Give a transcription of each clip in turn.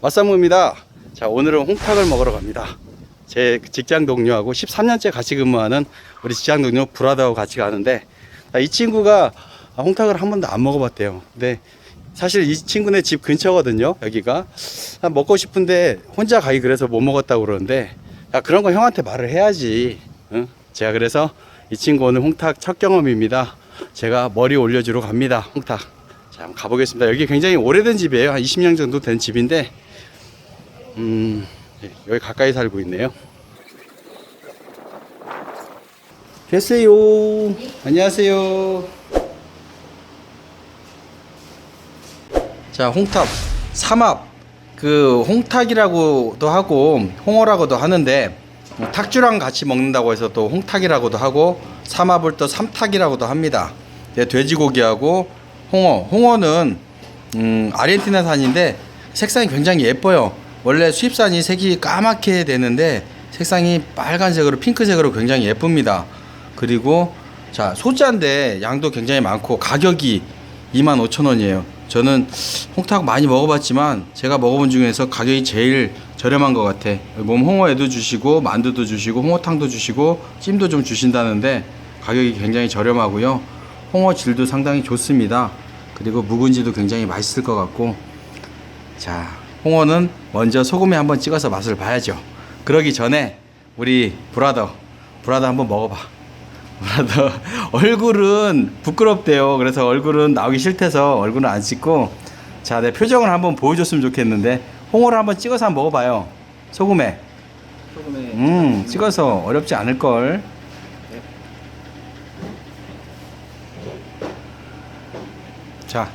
맛사무입니다. 자, 오늘은 홍탁을 먹으러 갑니다. 제 직장 동료하고 13년째 같이 근무하는 우리 직장 동료 브라더하고 같이 가는데 아, 이 친구가 홍탁을 한 번도 안 먹어봤대요. 근데 사실 이 친구네 집 근처거든요. 여기가 아, 먹고 싶은데 혼자 가기 그래서 못 먹었다고 그러는데 야 그런 거 형한테 말을 해야지. 응? 제가 그래서 이 친구 오늘 홍탁 첫 경험입니다. 제가 머리 올려주러 갑니다. 홍탁. 자, 한번 가보겠습니다. 여기 굉장히 오래된 집이에요. 한 20년 정도 된 집인데, 음, 예, 여기 가까이 살고 있네요. 계세요. 안녕하세요. 자, 홍탑, 삼합, 그 홍탁이라고도 하고 홍어라고도 하는데 어, 탁주랑 같이 먹는다고 해서 또 홍탁이라고도 하고 삼합을 또 삼탁이라고도 합니다. 네, 돼지고기하고 홍어, 홍어는 음, 아르헨티나산인데 색상이 굉장히 예뻐요. 원래 수입산이 색이 까맣게 되는데 색상이 빨간색으로 핑크색으로 굉장히 예쁩니다. 그리고 자 소자인데 양도 굉장히 많고 가격이 25,000원이에요. 저는 홍탁 많이 먹어봤지만 제가 먹어본 중에서 가격이 제일 저렴한 것 같아. 몸 홍어에도 주시고 만두도 주시고 홍어탕도 주시고 찜도 좀 주신다는데 가격이 굉장히 저렴하고요. 홍어 질도 상당히 좋습니다. 그리고 묵은지도 굉장히 맛있을 것 같고 자 홍어는 먼저 소금에 한번 찍어서 맛을 봐야죠. 그러기 전에 우리 브라더 브라더 한번 먹어봐. 브라더 얼굴은 부끄럽대요. 그래서 얼굴은 나오기 싫대서 얼굴은 안 찍고 자 내 표정을 한번 보여줬으면 좋겠는데 홍어를 한번 찍어서 한번 먹어봐요. 소금에 소금에 음 찍어서 어렵지 않을 걸. 자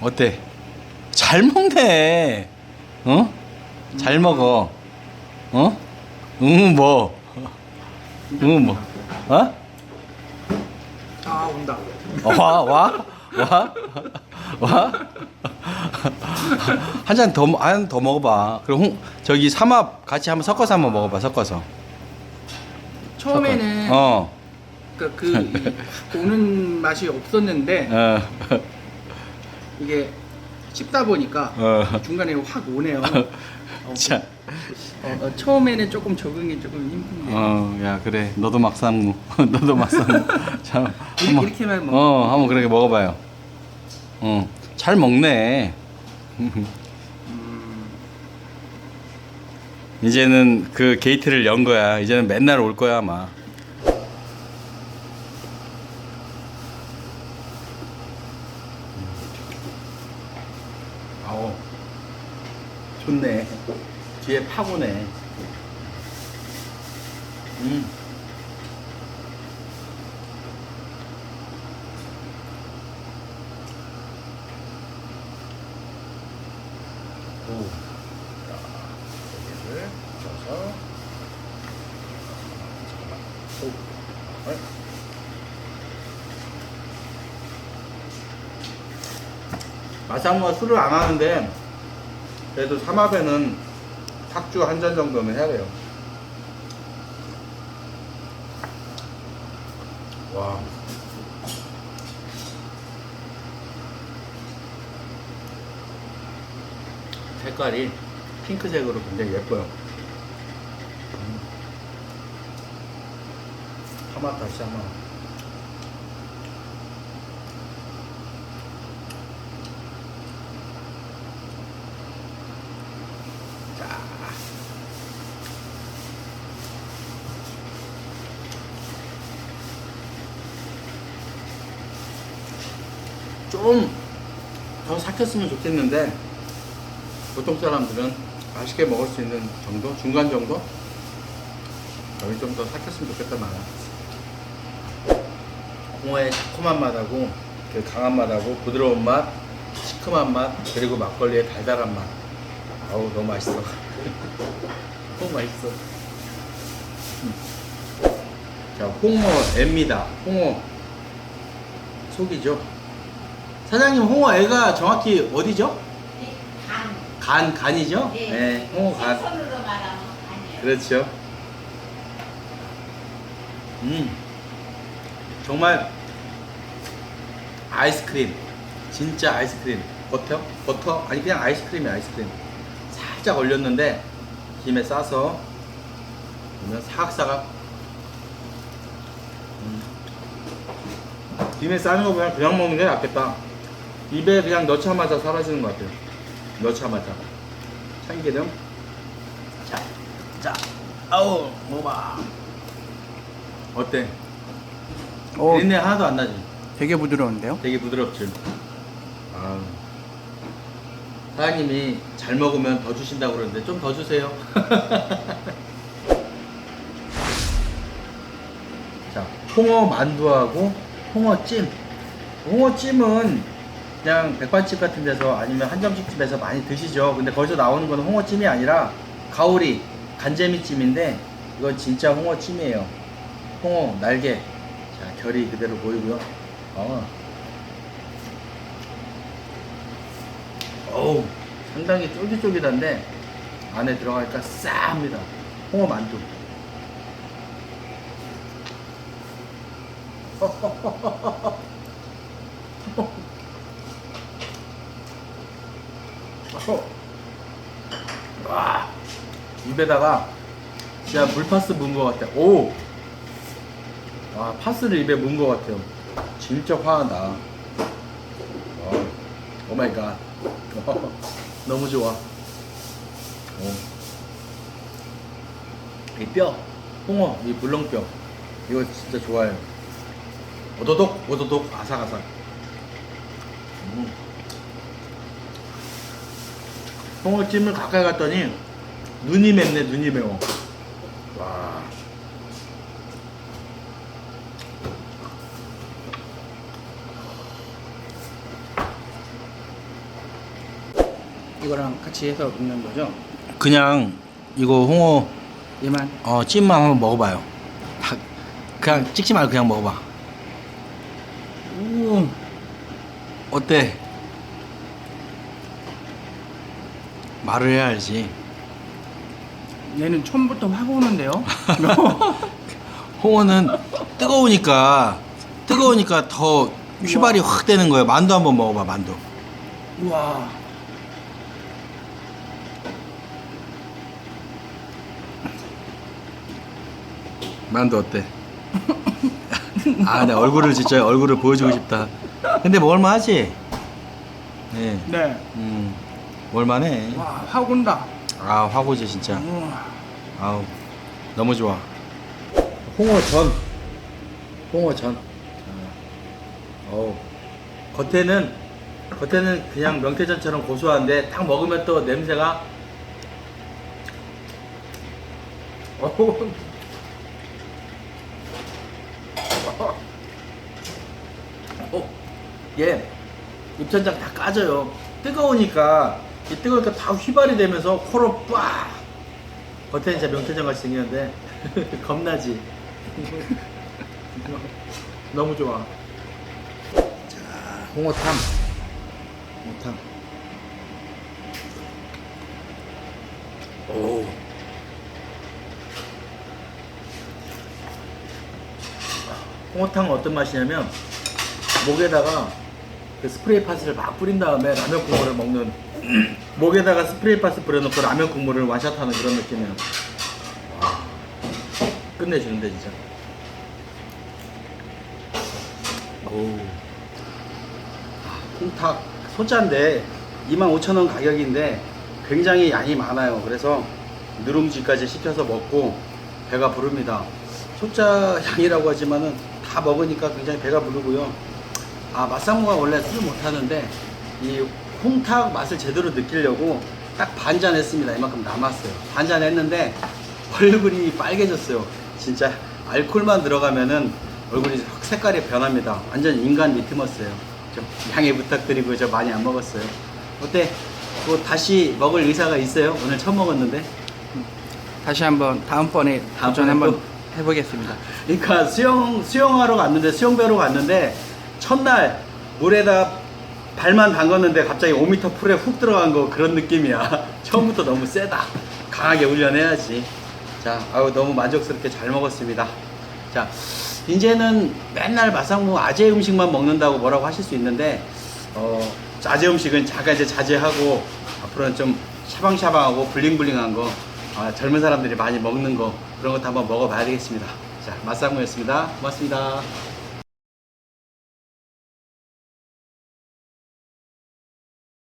어때? 잘 먹네. 어? 잘 먹어. 어? 응 뭐? 응 뭐? 어? 아 온다. 와, 와, 와, 와. 한 잔 더, 한 더 먹어봐. 그럼 홍, 저기 삼합 같이 한번 섞어서 한번 먹어봐, 섞어서. 처음에는 어, 그, 그 오는 맛이 없었는데 어, 이게 씹다 보니까 어. 중간에 확 오네요. 어, 자, 어, 어, 처음에는 조금 적응이 조금 힘든데 어, 야, 그래. 너도 막상무. 너도. 자, 이렇게, 한번, 이렇게만 먹. 어, 한번 그렇게 먹어봐요. 어, 잘 먹네. 음, 이제는 그 게이트를 연 거야. 이제는 맨날 올 거야, 아마. 아우, 좋네. 뒤에 파고네. 음. 오. 잠깐만 오. 마상무가 술을 안 하는데 그래도 삼합에는 탁주 한 잔 정도는 해야 돼요. 와. 색깔이 핑크색으로 굉장히 예뻐요. 음. 다시 한번. 자. 좀 더 삭혔으면 좋겠는데 보통 사람들은 맛있게 먹을 수 있는 정도? 중간 정도? 여기 좀 더 삭혔으면 좋겠다 말이야. 홍어의 새콤한 맛하고 그 강한 맛하고 부드러운 맛, 시큼한 맛, 그리고 막걸리의 달달한 맛. 아우 너무 맛있어. 너무 맛있어. 음. 자, 홍어 애입니다. 홍어 속이죠. 사장님 홍어 애가 정확히 어디죠? 간. 간 간이죠? 예. 네, 홍어 간. 손으로 말하면 간이에요. 그렇죠. 음, 정말 아이스크림 진짜 아이스크림 버터? 버터? 아니 그냥 아이스크림이 아이스크림 살짝 얼렸는데 김에 싸서 보면 사각사각 음. 김에 싸는 거 그냥 그냥 먹는 게 낫겠다 입에 그냥 넣자마자 사라지는 것 같아요 넣자마자 참기름 자, 자, 아우 먹어봐 어때? 오, 비린내 하나도 안 나지? 되게 부드러운데요? 되게 부드럽지. 아. 사장님이 잘 먹으면 더 주신다고 그러는데 좀 더 주세요. 자, 홍어 만두하고 홍어찜. 홍어찜은 그냥 백반집 같은 데서 아니면 한정식 집에서 많이 드시죠. 근데 거기서 나오는 건 홍어찜이 아니라 가오리 간재미찜인데 이건 진짜 홍어찜이에요. 홍어 날개. 자, 결이 그대로 보이고요. 어. 어우, 상당히 쫄깃쫄깃한데 안에 들어가니까 싸합니다. 홍어 만두. 와, 입에다가 진짜 물파스 문것 같아. 오! 와, 파스를 입에 문것 같아요. 진짜 화나. 오 마이 갓. 너무 좋아. 오. 이 뼈, 홍어, 이 물렁뼈. 이거 진짜 좋아요. 오도독, 오도독, 아삭아삭. 음. 홍어찜을 가까이 갔더니 눈이 맵네, 눈이 매워. 와. 이거랑 같이 해서 먹는 거죠? 그냥 이거 홍어 얘만 어 찜만 한번 먹어봐요. 다- 그냥 찍지 말고 그냥 먹어봐. 우 어때? 말을 해야 알지. 얘는 처음부터 확 오는데요? 홍어는 뜨거우니까 뜨거우니까 더 휘발이 확 되는 거예요. 만두 한번 먹어봐 만두. 우와 만두 어때? 아, 내 얼굴을 진짜 얼굴을 보여주고 싶다. 근데 먹을만하지? 네, 네. 음, 먹을만해. 와, 확 온다. 아, 화고지 진짜. 우와. 아우, 너무 좋아. 홍어전, 홍어전. 어우, 겉에는 겉에는 그냥 명태전처럼 고소한데 딱 먹으면 또 냄새가. 어우. 어, 얘 입천장 다 까져요. 뜨거우니까 이 뜨거우니까 다 휘발이 되면서 코로 빡. 겉에는 진짜 명태전 같이 생겼는데 겁나지. 너무 좋아. 자, 홍어탕. 홍어탕. 오. 홍어탕은 어떤 맛이냐면 목에다가 그 스프레이 파스를 막 뿌린 다음에 라면 국물을 먹는 목에다가 스프레이 파스 뿌려놓고 라면 국물을 완샷하는 그런 느낌이에요. 와, 끝내주는데 진짜. 오. 아, 홍탁 소자인데 25,000원 가격인데 굉장히 양이 많아요. 그래서 누룽지까지 시켜서 먹고 배가 부릅니다. 소자 양이라고 하지만은 다 먹으니까 굉장히 배가 부르고요. 아 맛상무가 원래 술 못하는데 이 홍탁 맛을 제대로 느끼려고 딱 반 잔 했습니다. 이만큼 남았어요. 반 잔 했는데 얼굴이 빨개졌어요. 진짜 알코올만 들어가면은 얼굴이 확 색깔이 변합니다. 완전 인간 리트머스예요. 좀 양해 부탁드리고 저 많이 안 먹었어요. 어때? 뭐 다시 먹을 의사가 있어요? 오늘 처음 먹었는데. 다시 한번 다음번에 도전 한번 또? 해보겠습니다. 그러니까 수영 수영하러 갔는데 수영배로 갔는데 첫날 물에다 발만 담궜는데 갑자기 5m 풀에 훅 들어간 거 그런 느낌이야. 처음부터 너무 세다. 강하게 훈련해야지. 자, 아유 너무 만족스럽게 잘 먹었습니다. 자, 이제는 맨날 마상무 아재 음식만 먹는다고 뭐라고 하실 수 있는데 어, 자제 음식은 자가 이제 자제하고 앞으로는 좀 샤방샤방하고 블링블링한 거 아, 젊은 사람들이 많이 먹는 거 그런 것도 한번 먹어봐야 되겠습니다. 자, 맛상무였습니다. 고맙습니다.